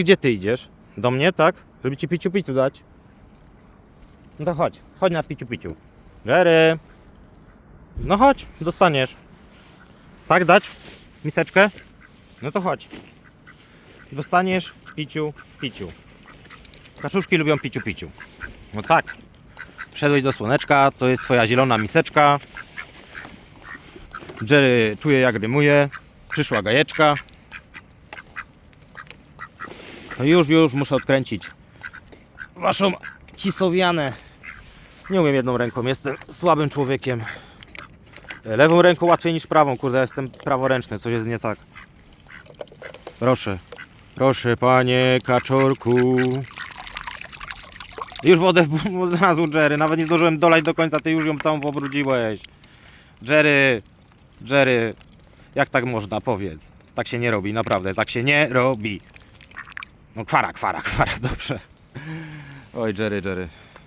Gdzie ty idziesz? Do mnie, tak? Żeby ci piciu piciu dać? No to chodź, chodź na piciu piciu. Jerry! No chodź, dostaniesz. Tak dać? Miseczkę? No to chodź. Dostaniesz piciu piciu. Kaszuszki lubią piciu piciu. No tak. Wszedłeś do słoneczka, to jest twoja zielona miseczka. Jerry czuje jak rymuje. Przyszła gajeczka. No już, już muszę odkręcić waszą cisowianę. Nie umiem jedną ręką, jestem słabym człowiekiem. Lewą ręką łatwiej niż prawą, kurde, jestem praworęczny, coś jest nie tak. Proszę, proszę panie kaczorku. Już wodę razu, Jerry, nawet nie zdążyłem dolać do końca, ty już ją całą pobrudziłeś. Jerry, Jerry, jak tak można, powiedz. Tak się nie robi, naprawdę, tak się nie robi. No kwara, kwara, kwara, dobrze. Oj, Jerry, Jerry.